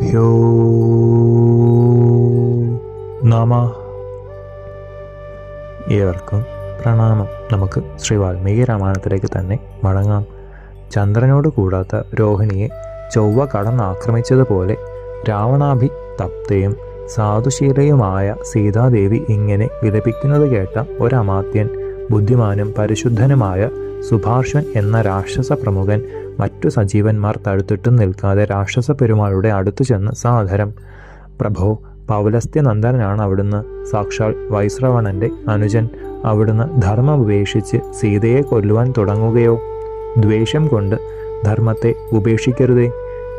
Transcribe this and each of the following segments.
ഗുരുഭ്യോ നമ. ഏവർക്കും പ്രണാമം. നമുക്ക് ശ്രീ വാൽമീകി രാമായണത്തിലേക്ക് തന്നെ മടങ്ങാം. ചന്ദ്രനോട് കൂടാത്ത രോഹിണിയെ ചൊവ്വ കടന്നാക്രമിച്ചതുപോലെ രാവണാഭി തപ്തയും സാധുശീലയുമായ സീതാദേവി ഇങ്ങനെ വിലപിക്കുന്നത് കേട്ട ഒരമാത്യൻ ബുദ്ധിമാനും പരിശുദ്ധനുമായ സുഭാഷ്വൻ എന്ന രാക്ഷസ പ്രമുഖൻ മറ്റു സജീവന്മാർ തഴുത്തിട്ടും നിൽക്കാതെ രാക്ഷസ പെരുമാളുടെ അടുത്തു ചെന്ന് സാധരം. പ്രഭോ പൗലസ്ത്യനന്ദനാണ് അവിടുന്ന്. സാക്ഷാൽ വൈശ്രവണന്റെ അനുജൻ. അവിടുന്ന് ധർമ്മം ഉപേക്ഷിച്ച് സീതയെ കൊല്ലുവാൻ തുടങ്ങുകയോ. ദ്വേഷം കൊണ്ട് ധർമ്മത്തെ ഉപേക്ഷിക്കരുതേ.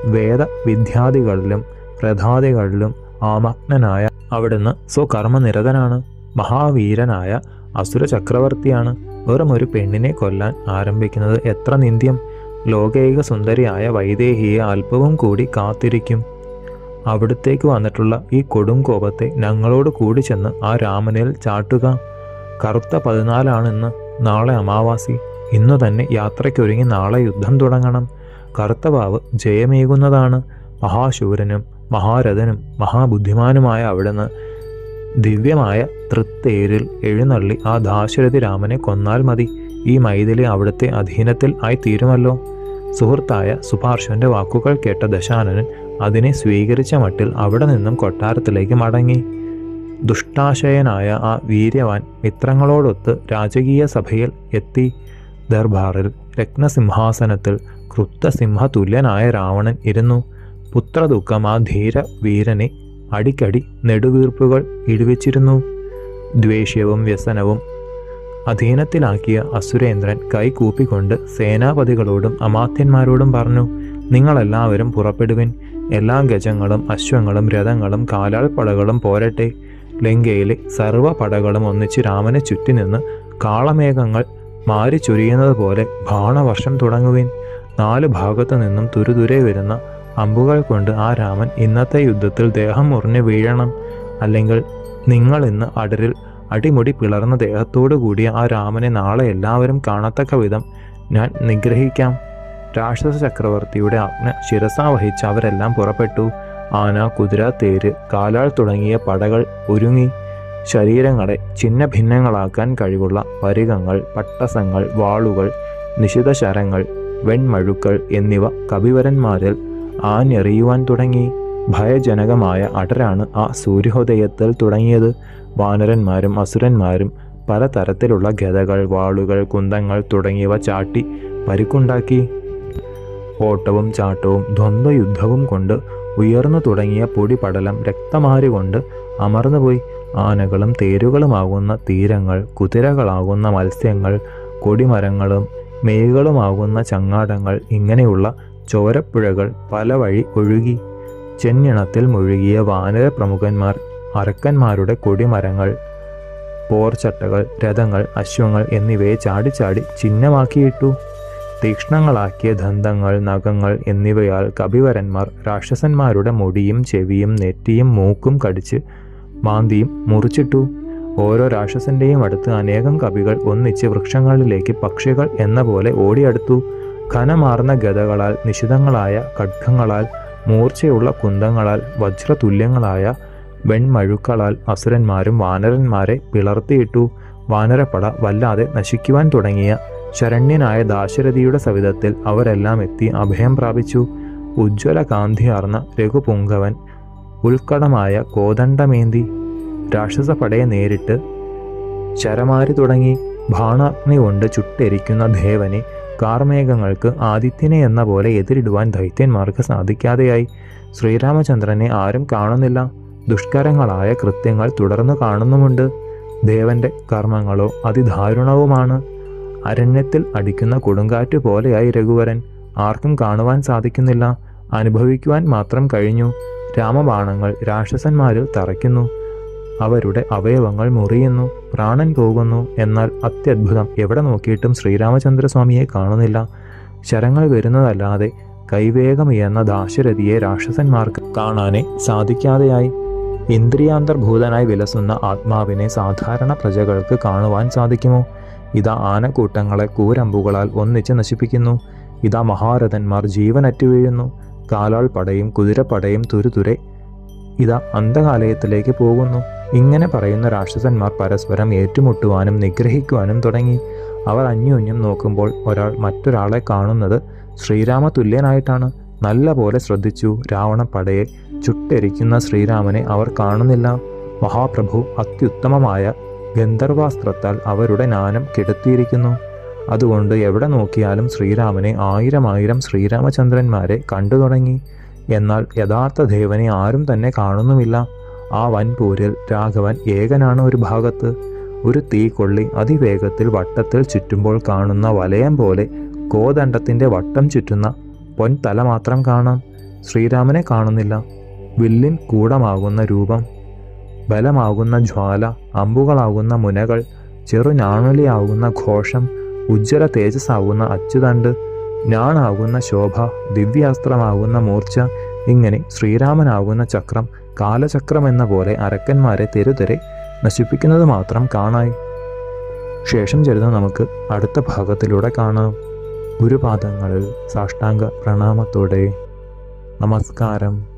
വേദ വിദ്യാദികളിലും പ്രധാദികളിലും ആമഗ്നനായ അവിടുന്ന് സ്വകർമ്മനിരതനാണ്. മഹാവീരനായ അസുര ചക്രവർത്തിയാണ് വെറും ഒരു പെണ്ണിനെ കൊല്ലാൻ ആരംഭിക്കുന്നത് എത്ര നിന്ദ്യം. ലോകൈക സുന്ദരിയായ വൈദേഹിയെ അല്പവും കൂടി കാത്തിരിക്കും. അവിടത്തേക്ക് വന്നിട്ടുള്ള ഈ കൊടും കോപത്തെ ഞങ്ങളോട് കൂടി ചെന്ന് ആ രാമനിൽ ചാട്ടുക. കറുത്ത പതിനാലാണെന്ന് നാളെ അമാവാസി. ഇന്നു തന്നെ യാത്രയ്ക്കൊരുങ്ങി നാളെ യുദ്ധം തുടങ്ങണം. കറുത്ത വാവ് ജയമേകുന്നതാണ്. മഹാശൂരനും മഹാരഥനും മഹാബുദ്ധിമാനുമായ അവിടുന്ന് ദിവ്യമായ തൃത്തേരിൽ എഴുന്നള്ളി ആ ദാശരഥി രാമനെ കൊന്നാൽ മതി. ഈ മൈഥിലി അവിടുത്തെ അധീനത്തിൽ ആയി തീരുമല്ലോ. സുഹൃത്തായ സുഭാർഷുവിന്റെ വാക്കുകൾ കേട്ട ദശാനനൻ അതിനെ സ്വീകരിച്ച മട്ടിൽ അവിടെ നിന്നും കൊട്ടാരത്തിലേക്ക് മടങ്ങി. ദുഷ്ടാശയനായ ആ വീര്യവാൻ മിത്രങ്ങളോടൊത്ത് രാജകീയ സഭയിൽ എത്തി. ദർബാറിൽ രത്നസിംഹാസനത്തിൽ ക്രുപ്തസിംഹ തുല്യനായ രാവണൻ ഇരുന്നു. പുത്രദുഃഖം ആ ധീര വീരനെ അടിക്കടി നെടുവീർപ്പുകൾ ഇടിവെച്ചിരുന്നു. ദ്വേഷ്യവും വ്യസനവും അധീനത്തിലാക്കിയ അസുരേന്ദ്രൻ കൈകൂപ്പിക്കൊണ്ട് സേനാപതികളോടും അമാത്യന്മാരോടും പറഞ്ഞു നിങ്ങളെല്ലാവരും പുറപ്പെടുവിൻ. എല്ലാ ഗജങ്ങളും അശ്വങ്ങളും രഥങ്ങളും കാലാൾപ്പടകളും പോരട്ടെ. ലങ്കയിലെ സർവ പടകളും ഒന്നിച്ച് രാമനെ ചുറ്റി നിന്ന് കാളമേഘങ്ങൾ മാരി ചൊരിയുന്നത് പോലെ ബാണവർഷം തുടങ്ങുവിൻ. നാല് ഭാഗത്തു നിന്നും തുരുതുരെ വരുന്ന അമ്പുകൾ കൊണ്ട് ആ രാമൻ ഇന്നത്തെ യുദ്ധത്തിൽ ദേഹം മുറിഞ്ഞ് വീഴണം. അല്ലെങ്കിൽ നിങ്ങൾ ഇന്ന് അടരിൽ അടിമുടി പിളർന്ന ദേഹത്തോടു കൂടി ആ രാമനെ നാളെ എല്ലാവരും കാണത്തക്ക വിധം ഞാൻ നിഗ്രഹിക്കാം. രാക്ഷസ ചക്രവർത്തിയുടെ ആജ്ഞ ശിരസാ വഹിച്ച് അവരെല്ലാം പുറപ്പെട്ടു. ആന കുതിര തേര് കാലാൾ തുടങ്ങിയ പടകൾ ഒരുങ്ങി. ശരീരങ്ങളെ ചിഹ്ന ഭിന്നങ്ങളാക്കാൻ കഴിവുള്ള പരികങ്ങൾ പട്ടസങ്ങൾ വാളുകൾ നിശിത ശരങ്ങൾ വെൺമഴുക്കൾ എന്നിവ കവിവരന്മാരിൽ ആഞ്ഞെറിയുവാൻ തുടങ്ങി. ഭയജനകമായ അടരാണ് ആ സൂര്യോദയത്തിൽ തുടങ്ങിയത്. വാനരന്മാരും അസുരന്മാരും പലതരത്തിലുള്ള ഗതകൾ വാളുകൾ കുന്തങ്ങൾ തുടങ്ങിയവ ചാട്ടി പരിക്കുണ്ടാക്കി. ഓട്ടവും ചാട്ടവും ദ്വന്ദ്വയുദ്ധവും കൊണ്ട് ഉയർന്നു തുടങ്ങിയ പൊടിപടലം രക്തമാരി കൊണ്ട് അമർന്നുപോയി. ആനകളും തേരുകളുമാകുന്ന തീരങ്ങൾ കുതിരകളാകുന്ന മത്സ്യങ്ങൾ കൊടിമരങ്ങളും മേകളുമാകുന്ന ചങ്ങാടങ്ങൾ ഇങ്ങനെയുള്ള ചോരപ്പുഴകൾ പല വഴി ഒഴുകി. ചെന്നിണത്തിൽ മുഴുകിയ വാനര പ്രമുഖന്മാർ അരക്കന്മാരുടെ കൊടിമരങ്ങൾ പോർച്ചട്ടകൾ രഥങ്ങൾ അശ്വങ്ങൾ എന്നിവയെ ചാടിച്ചാടി ചിഹ്നമാക്കിയിട്ടു. തീക്ഷ്ണങ്ങളാക്കിയ ദന്തങ്ങൾ നഖങ്ങൾ എന്നിവയാൽ കപിവരന്മാർ രാക്ഷസന്മാരുടെ മുടിയും ചെവിയും നെറ്റിയും മൂക്കും കടിച്ച് മാന്തിയും മുറിച്ചിട്ടു. ഓരോ രാക്ഷസന്റെയും അടുത്ത് അനേകം കവികൾ ഒന്നിച്ച് വൃക്ഷങ്ങളിലേക്ക് പക്ഷികൾ എന്ന പോലെ ഓടിയടുത്തു. ഘനമാർന്ന ഗതകളാൽ നിശിതങ്ങളായ ഖഡ്ഗങ്ങളാൽ മൂർച്ചയുള്ള കുന്തങ്ങളാൽ വജ്രതുല്യങ്ങളായ വെൺമഴുക്കളാൽ അസുരന്മാരും വാനരന്മാരെ പിളർത്തിയിട്ടു വാനരപ്പട വല്ലാതെ നശിക്കുവാൻ തുടങ്ങിയ ശരണ്യനായ ദാശരഥിയുടെ സവിധത്തിൽ അവരെല്ലാം എത്തി അഭയം പ്രാപിച്ചു. ഉജ്ജ്വല കാന്തിയാർന്ന രഘുപുങ്കവൻ ഉൾക്കടമായ കോദണ്ഡമേന്തി രാക്ഷസപടയെ നേരിട്ട് ശരമാരി തുടങ്ങി ബാണാഗ്നി കൊണ്ട് ചുട്ടെരിക്കുന്ന ദേവനെ കാർമേഘങ്ങൾക്ക് ആദിത്യനെ എന്ന പോലെ എതിരിടുവാൻ ദൈത്യന്മാർക്ക് സാധിക്കാതെയായി. ശ്രീരാമചന്ദ്രനെ ആരും കാണുന്നില്ല. ദുഷ്കരങ്ങളായ കൃത്യങ്ങൾ തുടർന്നു കാണുന്നുമുണ്ട്. ദേവന്റെ കർമ്മങ്ങളോ അതിദാരുണവുമാണ്. അരണ്യത്തിൽ അടിക്കുന്ന കൊടുങ്കാറ്റ് പോലെയായി രഘുവരൻ. ആർക്കും കാണുവാൻ സാധിക്കുന്നില്ല. അനുഭവിക്കുവാൻ മാത്രം കഴിഞ്ഞു. രാമബാണങ്ങൾ രാക്ഷസന്മാരിൽ തറയ്ക്കുന്നു. അവരുടെ അവയവങ്ങൾ മുറിയുന്നു. പ്രാണൻ പോകുന്നു. എന്നാൽ അത്യത്ഭുതം എവിടെ നോക്കിയിട്ടും ശ്രീരാമചന്ദ്രസ്വാമിയെ കാണുന്നില്ല. ശരങ്ങൾ വരുന്നതല്ലാതെ കൈവേഗമെന്ന ദാശരഥിയെ രാക്ഷസന്മാർക്ക് കാണാനേ സാധിക്കാതെയായി. ഇന്ദ്രിയാന്തർഭൂതനായി വിലസുന്ന ആത്മാവിനെ സാധാരണ പ്രജകൾക്ക് കാണുവാൻ സാധിക്കുമോ? ഇതാ ആനക്കൂട്ടങ്ങളെ കൂരമ്പുകളാൽ ഒന്നിച്ച് നശിപ്പിക്കുന്നു. ഇതാ മഹാരഥന്മാർ ജീവനറ്റു വീഴുന്നു. കാലാൾ പടയും കുതിരപ്പടയും തുരുതുരെ ഇതാ അന്ധകാലയത്തിലേക്ക് പോകുന്നു. ഇങ്ങനെ പറയുന്ന രാക്ഷസന്മാർ പരസ്പരം ഏറ്റുമുട്ടുവാനും നിഗ്രഹിക്കുവാനും തുടങ്ങി. അവർ അന്യോന്യം നോക്കുമ്പോൾ ഒരാൾ മറ്റൊരാളെ കാണുന്നത് ശ്രീരാമ തുല്യനായിട്ടാണ് നല്ല പോലെ ശ്രദ്ധിച്ചു രാവണ പടയെ ചുട്ടെരിക്കുന്ന ശ്രീരാമനെ അവർ കാണുന്നില്ല. മഹാപ്രഭു അത്യുത്തമമായ ഗന്ധർവാസ്ത്രത്താൽ അവരുടെ നാനം കെടുത്തിയിരിക്കുന്നു. അതുകൊണ്ട് എവിടെ നോക്കിയാലും ശ്രീരാമനെ ആയിരം ആയിരം ശ്രീരാമചന്ദ്രന്മാരെ കണ്ടു തുടങ്ങി. എന്നാൽ യഥാർത്ഥ ദേവനെ ആരും തന്നെ കാണുന്നുമില്ല. ആ വൻപോരിൽ രാഘവൻ ഏകനാണ് ഒരു ഭാഗത്ത്. ഒരു തീക്കൊള്ളി അതിവേഗത്തിൽ വട്ടത്തിൽ ചുറ്റുമ്പോൾ കാണുന്ന വലയം പോലെ കോദണ്ഡത്തിന്റെ വട്ടം ചുറ്റുന്ന പൊൻതല മാത്രം കാണാം. ശ്രീരാമനെ കാണുന്നില്ല. വില്ലിൻ കൂടമാകുന്ന രൂപം ബലമാകുന്ന ജ്വാല അമ്പുകളാകുന്ന മുനകൾ ചെറുഞാണലിയാകുന്ന ഘോഷം ഉജ്ജ്വല തേജസ്സാകുന്ന അച്ചുതണ്ട് ഞാണാകുന്ന ശോഭ ദിവ്യാസ്ത്രമാകുന്ന മൂർച്ച ഇങ്ങനെ ശ്രീരാമനാകുന്ന ചക്രം കാലചക്രം എന്ന പോലെ അരക്കന്മാരെ തെരുതെരെ നശിപ്പിക്കുന്നത് മാത്രം കാണായി. ശേഷം ചരിതം നമുക്ക് അടുത്ത ഭാഗത്തിലൂടെ കാണാം. ഗുരുപാദങ്ങളിൽ സാഷ്ടാംഗ പ്രണാമത്തോടെ. നമസ്കാരം.